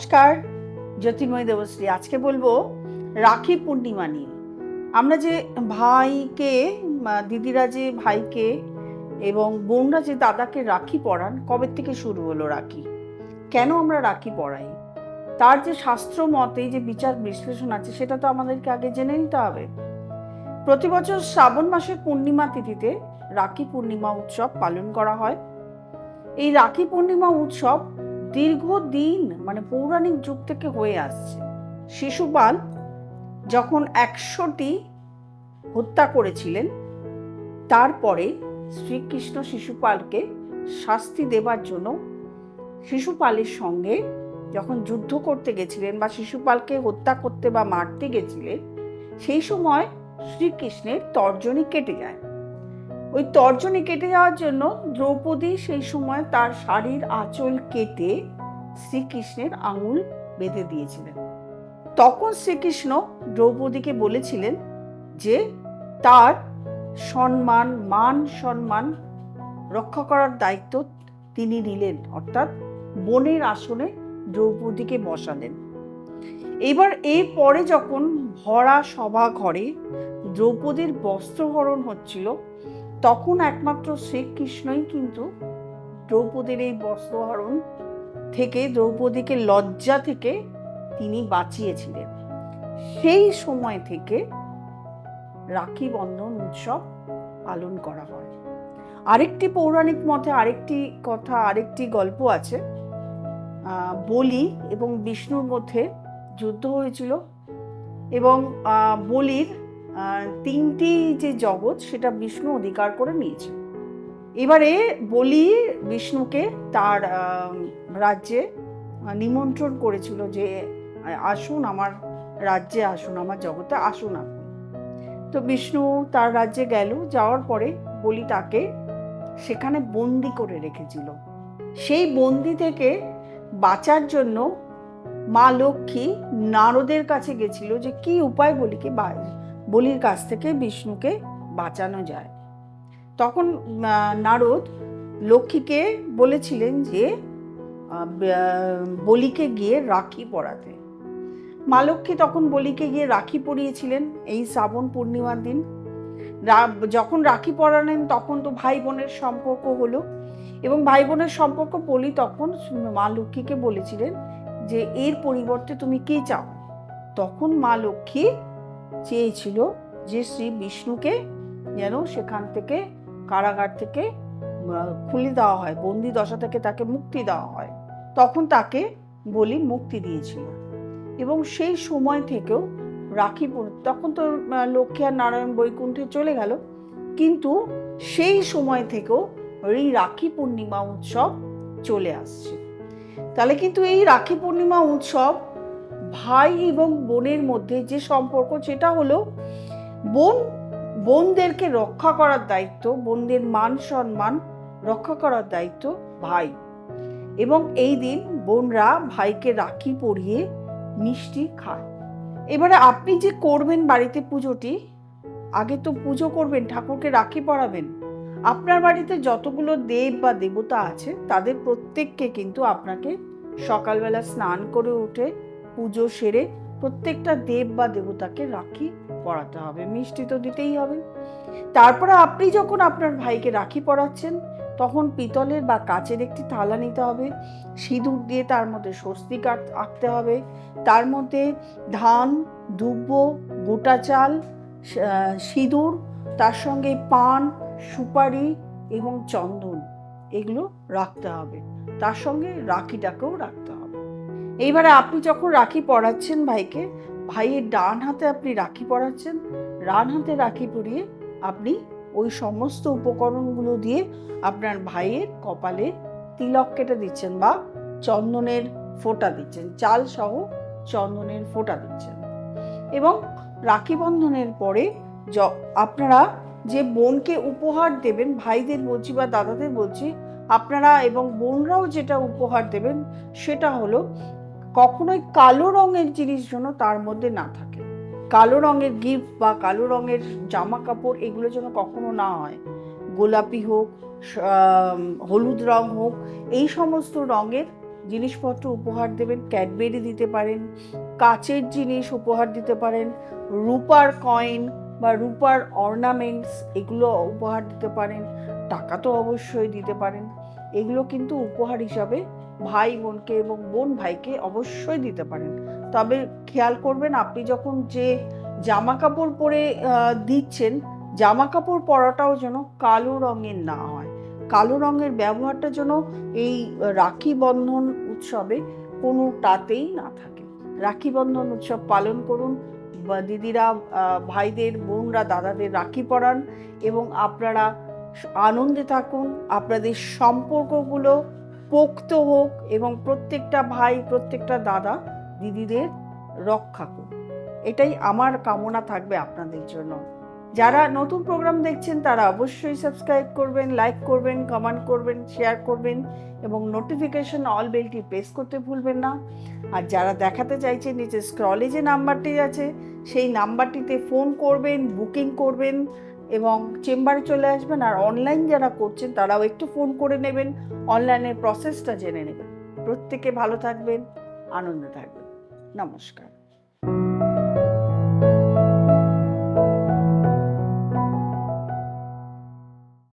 নমস্কার, জ্যোতির্ময় দেবশ্রী। আজকে বলব রাখি পূর্ণিমা নিয়ে। আমরা যে ভাইকে দিদিরা যে ভাইকে এবং বোনরা যে দাদাকে রাখি পরান, কবে থেকে শুরু হলো রাখি? কেন আমরা রাখি পরাই? তার যে শাস্ত্র মতে যে বিচার বিশ্লেষণ আছে, সেটা তো আমাদেরকে আগে জেনে নিতে হবে। প্রতি বছর শ্রাবণ মাসের পূর্ণিমা তিথিতে রাখি পূর্ণিমা উৎসব পালন করা হয়। এই রাখি পূর্ণিমা উৎসব দীর্ঘদিন মানে পৌরাণিক যুগ থেকে হয়ে আসছে। শিশুপাল যখন একশোটি হত্যা করেছিলেন, তারপরে শ্রীকৃষ্ণ শিশুপালকে শাস্তি দেবার জন্য শিশুপালের সঙ্গে যখন যুদ্ধ করতে গেছিলেন বা শিশুপালকে হত্যা করতে বা মারতে গেছিলেন, সেই সময় শ্রীকৃষ্ণের তর্জনী কেটে যায়। ওই তর্জনী কেটে যাওয়ার জন্য দ্রৌপদী সেই সময় তার শাড়ির আঁচল কেটে শ্রীকৃষ্ণের আঙুল বেঁধে দিয়েছিলেন। তখন শ্রীকৃষ্ণ দ্রৌপদীকে বলেছিলেন যে তার সম্মান, মান সম্মান রক্ষা করার দায়িত্ব তিনি নিলেন, অর্থাৎ বনের আসনে দ্রৌপদীকে বসালেন। এবার এর পরে যখন ভরা সভা ঘরে দ্রৌপদীর বস্ত্রহরণ হচ্ছিল তখন একমাত্র শ্রীকৃষ্ণই কিন্তু দ্রৌপদীর এই বস্ত্রহরণ থেকে দ্রৌপদীকে লজ্জা থেকে তিনি বাঁচিয়েছিলেন। সেই সময় থেকে রাখি বন্ধন উৎসব পালন করা হয়। আরেকটি পৌরাণিক মতে আরেকটি কথা, আরেকটি গল্প আছে। বলি এবং বিষ্ণুর মধ্যে যুদ্ধ হয়েছিল এবং বলির তিনটি যে জগৎ, সেটা বিষ্ণু অধিকার করে নিয়েছে। এবারে বলি বিষ্ণুকে তার রাজ্যে নিমন্ত্রণ করেছিল যে, আসুন আমার রাজ্যে, আসুন আমার জগতে, আসুন আপনি। তো বিষ্ণু তার রাজ্যে গেল, যাওয়ার পরে বলি তাকে সেখানে বন্দি করে রেখেছিল। সেই বন্দি থেকে বাঁচার জন্য মা লক্ষ্মী নারদের কাছে গেছিল যে, কি উপায় বলিকে বলির কাছ থেকে বিষ্ণুকে বাঁচানো যায়। তখন নারদ লক্ষ্মীকে বলেছিলেন যে বলিকে গিয়ে রাখি পরাতে। মা লক্ষ্মী তখন বলিকে গিয়ে রাখি পরিয়েছিলেন এই শ্রাবণ পূর্ণিমার দিন। যখন রাখি পরালেন তখন তো ভাই বোনের সম্পর্ক হলো এবং ভাই বোনের সম্পর্ক বলি তখন মা লক্ষ্মীকে বলেছিলেন যে, এর পরিবর্তে তুমি কি চাও? তখন মা লক্ষ্মী চেয়েছিল যে শ্রী বিষ্ণুকে যেন সেখান থেকে কারাগার থেকে খুলে দেওয়া হয়, বন্দি দশা থেকে তাকে মুক্তি দেওয়া হয়। তখন তাকে বলি মুক্তি দিয়েছিল। এবং সেই সময় থেকেও রাখি তখন তো লক্ষ্মী আর নারায়ণ বৈকুণ্ঠে চলে গেল। কিন্তু সেই সময় থেকেও এই রাখি পূর্ণিমা উৎসব চলে আসছে। তাহলে কিন্তু এই রাখি পূর্ণিমা উৎসব ভাই এবং বোনের মধ্যে যে সম্পর্ক, সেটা হলো বোন, বোনদেরকে রক্ষা করার দায়িত্ব, বোনদের মান সম্মান রক্ষা করার দায়িত্ব ভাই। এবং এই দিন বোনরা ভাইকে রাখি পরিয়ে মিষ্টি খায়। এবারে আপনি যে করবেন বাড়িতে পুজোটি, আগে তো পুজো করবেন, ঠাকুরকে রাখি পরাবেন। আপনার বাড়িতে যতগুলো দেব বা দেবতা আছে, তাদের প্রত্যেককে কিন্তু আপনাকে সকালবেলা স্নান করে উঠে পুজো সেরে প্রত্যেকটা দেব বা দেবতাকে রাখি পরাতে হবে। মিষ্টি তো দিতেই হবে। তারপরে আপনি যখন আপনার ভাইকে রাখি পরাচ্ছেন, তখন পিতলের বা কাচের একটি থালা নিতে হবে। সিঁদুর দিয়ে তার মধ্যে স্বস্তিক আঁক- আঁকতে হবে। তার মধ্যে ধান, দুব্ব, গোটা চাল সিঁদুর, তার সঙ্গে পান, সুপারি এবং চন্দন এগুলো রাখতে হবে। তার সঙ্গে রাখিটাকেও রাখতে এইবারে আপনি যখন রাখি পরাচ্ছেন ভাইকে, ভাইয়ের ডান হাতে আপনি রাখি পরাচ্ছেন ডান হাতে রাখি পরিয়ে আপনি ওই সমস্ত উপকরণগুলো দিয়ে আপনার ভাইয়ের কপালে তিলক কেটে দিচ্ছেন বা চন্দনের ফোঁটা দিচ্ছেন, চাল সহ চন্দনের ফোঁটা দিচ্ছেন। এবং রাখি বন্ধনের পরে য- আপনারা যে বোনকে উপহার দেবেন, ভাইদের বলছি বা দাদাদের বলছি, আপনারা এবং বোনরাও যেটা উপহার দেবেন, সেটা হলো কখনোই কালো রঙের জিনিস যেন তার মধ্যে না থাকে। কালো রঙের গিফট বা কালো রঙের জামা কাপড় এগুলো যেন কখনো না হয়। গোলাপি হোক হলুদ রং হোক, এই সমস্ত রঙের জিনিসপত্র উপহার দেবেন, ক্যাডবেরি দিতে পারেন, কাচের জিনিস উপহার দিতে পারেন, রূপার কয়েন বা রূপার অর্নামেন্টস এগুলো উপহার দিতে পারেন, টাকা তো অবশ্যই দিতে পারেন। এগুলো কিন্তু উপহার হিসাবে ভাই বোনকে এবং বোন ভাইকে অবশ্যই দিতে পারেন। তবে খেয়াল করবেন, আপনি যখন যে জামা কাপড় পরে দিচ্ছেন জামা কাপড় পরাটাও যেন কালো রঙের না হয়। কালো রঙের ব্যবহারটা যেন এই রাখি বন্ধন উৎসবে কোনোটাতেই না থাকে। রাখি বন্ধন উৎসব পালন করুন দিদিরা ভাইদের, বোনরা, দাদাদের রাখি পরান এবং আপনারা আনন্দে থাকুন। আপনাদের সম্পর্কগুলো পোক্ত হোক এবং প্রত্যেকটা ভাই, প্রত্যেকটা দাদা, দিদিদের রক্ষা করুন এটাই আমার কামনা থাকবে আপনাদের জন্য। যারা নতুন প্রোগ্রাম দেখছেন, তারা অবশ্যই সাবস্ক্রাইব করবেন লাইক করবেন কমেন্ট করবেন শেয়ার করবেন এবং নোটিফিকেশন অল বেলটি প্রেস করতে ভুলবেন না। আর যারা দেখাতে চাইছেন, নিচে স্ক্রলে যে নাম্বারটি আছে, সেই নাম্বারটিতে ফোন করবেন বুকিং করবেন। এবং চেম্বারে চলে আসবেন আর অনলাইন যারা করছেন, তারাও একটু ফোন করে নেবেন। অনলাইনের প্রসেসটা জেনে নেবেন। প্রত্যেকে ভালো থাকবেন, আনন্দ থাকবেন। নমস্কার।